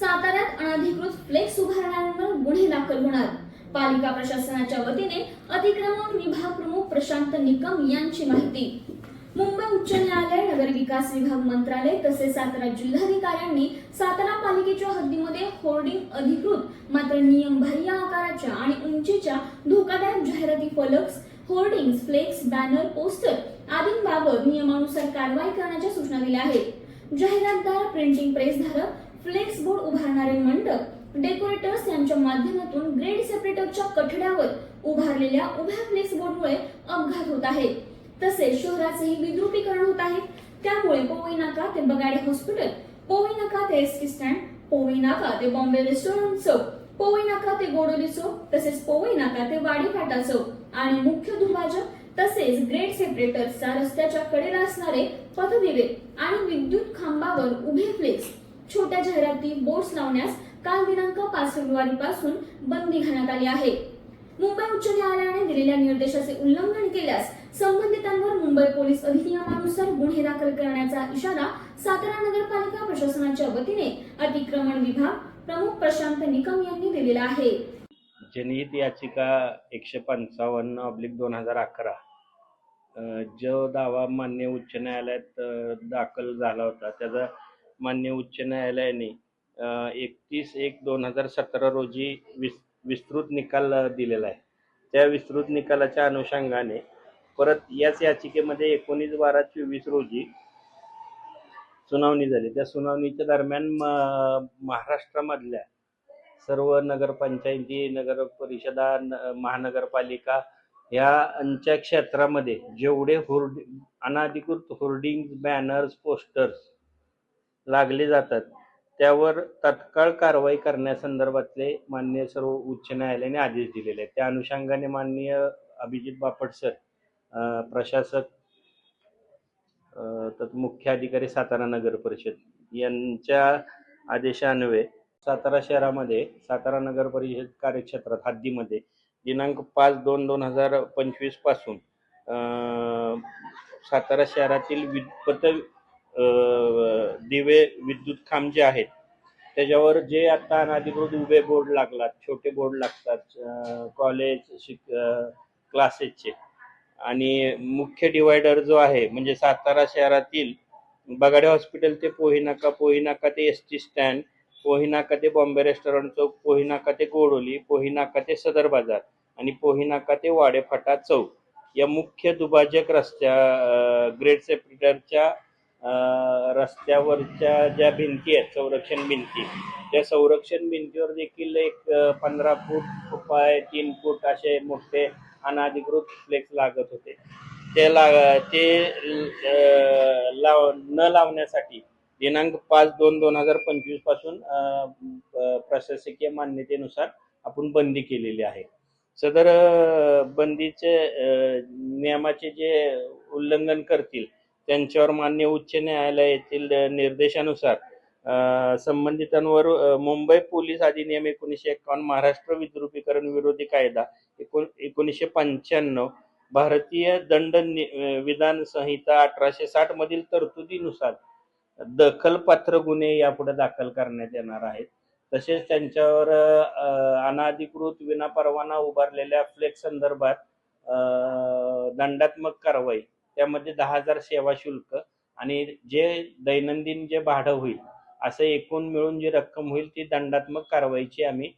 साताऱ्यात अनधिकृत फ्लेक्स उभारणाऱ्यांवर गुन्हे दाखल होणार. पालिका प्रशासनाच्या वतीने अतिक्रमण विभाग प्रमुख प्रशांत निकम यांची माहिती. मुंबई उच्च न्यायालय नगर विकास विभाग मंत्रालय तसेच सातारा जिल्हाधिकाऱ्यांनी सातारा पालिकेच्या हद्दीमध्ये होर्डिंग अधिकृत मात्र नियमबाह्य आकाराच्या आणि उंचीच्या धोकादायक जाहिराती फलक्स होर्डिंग फ्लेक्स बॅनर पोस्टर आदींबाबत नियमानुसार कारवाई करण्याच्या सूचना दिल्या आहेत. जाहिरातदार प्रिंटिंग प्रेसधारक फ्लेक्स बोर्ड उभारणारे मंडप डेकोरेटर्स यांच्या माध्यमातून ग्रेड सेपरेटरच्या कठड्यावर उभारलेल्या उभ्या फ्लेक्स बोर्डमुळे अपघात होत आहेत. तसेच शहराचेही विद्रुपीकरण होत आहे. त्यामुळे पोवई नाका ते बगाडे हॉस्पिटल पोवई नाका ते एस टी स्टँड पोवई नाका ते बॉम्बे रेस्टॉरंट चौक पोवई नाका ते गोडोली चौक तसेच पोवई नाका ते वाडी फाटा चौक आणि मुख्य दुभाजक तसेच ग्रेड सेपरेटर्सचा रस्त्याच्या कडेला असणारे पथदिवे आणि विद्युत खांबावर उभे फ्लेक्स. छोट्या जाहिराती बोर्ड्स लावण्यास काल दिनांक पाच फेब्रुवारी पासून बंदी घालण्यात आली आहे. मुंबई उच्च न्यायालयाने दिलेल्या निर्देशाचे उल्लंघन केल्यास संबंधितांवर मुंबई पोलीस अधिनियमानुसार गुन्हे दाखल करण्याचा इशारा सातारा नगरपालिका प्रशासनाच्या वतीने अतिक्रमण विभाग प्रमुख प्रशांत निकम यांनी दिलेला आहे. जनहित याचिका एकशे पंचावन्न ऑब्लिक दोन हजार अकरा जो दावा मान्य उच्च न्यायालयात दाखल झाला होता त्याचा मान्य उच्च न्यायालयाने एकतीस एक दोन हजार सतरा रोजी विस विस्तृत निकाल दिलेला आहे. त्या विस्तृत निकालाच्या अनुषंगाने परत याच याचिकेमध्ये एकोणीस बारा चोवीस रोजी सुनावणी झाली. त्या सुनावणीच्या दरम्यान महाराष्ट्रामधल्या सर्व नगरपंचायती नगर परिषदा न- महानगरपालिका अंच्या क्षेत्रामध्ये जेवढे होर्डिंग अनाधिकृत होर्डिंग बॅनर्स पोस्टर्स लागले जातात. त्यावर तत्काळ कारवाई करण्यासंदर्भातले मान्य सर्व उच्च न्यायालयाने आदेश दिलेले आहेत. त्या अनुषंगाने माननीय अभिजित बापट सर प्रशासक तत् मुख्य अधिकारी सातारा नगर परिषद यांच्या आदेशान्वये सातारा शहरामध्ये सातारा नगर परिषद कार्यक्षेत्रात हद्दीमध्ये दिनांक पाच दोन दोन हजार पंचवीसपासून सातारा शहरातील विद्युत दिवे विद्युत खांब जे आहेत त्याच्यावर जे आता अनधिकृत उभे बोर्ड लागतात छोटे बोर्ड लागतात कॉलेज शिक क्लासेसचे आणि मुख्य डिवायडर जो आहे म्हणजे सातारा शहरातील बगाडे हॉस्पिटल ते पोहिनाका पोहिनाका ते एस टी स्टँड पोहिनाका ते बॉम्बे रेस्टॉरंट चौक पोहिनाका ते गोडोली पोहिनाका ते सदर बाजार आणि पोहिनाका ते वाडेफाटा चौक या मुख्य दुभाजक रस्त्या ग्रेट सेपरेटरच्या रस्त्यावरच्या ज्या भिंती आहेत संरक्षण भिंती त्या संरक्षण भिंतीवर देखील एक पंधरा फूट पाय तीन फूट असे मोठे अनाधिकृत फ्लेक्स लागत होते. ते ला ते लाव न लावण्यासाठी दिनांक पाच दोन दोन हजार पंचवीसपासून प्रशासकीय मान्यतेनुसार आपण बंदी केलेली आहे. सदर बंदीचे नियमाचे जे उल्लंघन करतील त्यांच्यावर मान्य उच्च न्यायालयातील निर्देशानुसार संबंधितांवर मुंबई पोलीस अधिनियम एकोणीसशे एकावन्न महाराष्ट्र विद्रुपीकरण विरोधी कायदा एकोण एकोणीसशे पंच्याण्णव भारतीय दंड नि- विधान संहिता अठराशे साठ मधील तरतुदीनुसार दखलपात्र गुन्हे यापुढे दाखल करण्यात येणार आहेत. तसेच त्यांच्यावर अनाधिकृत विनापरवाना उभारलेल्या फ्लेक्स संदर्भात दंडात्मक कारवाई त्यामध्ये दहा हजार सेवा शुल्क आणि जे दैनंदिन जे भाडं होईल असं एकूण मिळून जी रक्कम होईल ती दंडात्मक कारवाईची आम्ही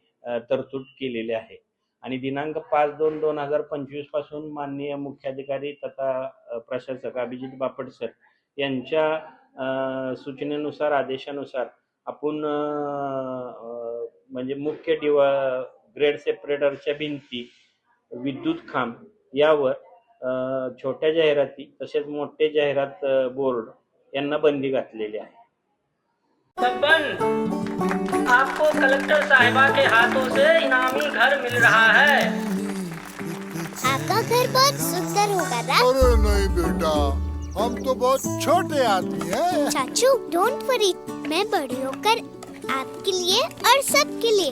तरतूद केलेली आहे. आणि दिनांक पाच दोन दोन हजार पंचवीसपासून माननीय मुख्याधिकारी तथा प्रशासक अभिजित बापट सर यांच्या सूचनेनुसार आदेशानुसार आपण म्हणजे मुख्य डिवा ग्रेड सेपरेटरच्या भिंती विद्युत खांब यावर छोट्या जाहिराती तसेच मोठे जाहिरात बोर्ड यांना बंदी घातलेली आहे. आपको कलेक्टर साहिबा के हाथों से इनामी घर मिल रहा है। आपका घर बहुत सुंदर होगा ना अरे नहीं बेटा हम तो बहुत छोटे आदमी हैं। चाचू डोंट वरी मैं बड़ी होकर आपके लिए और सबके लिए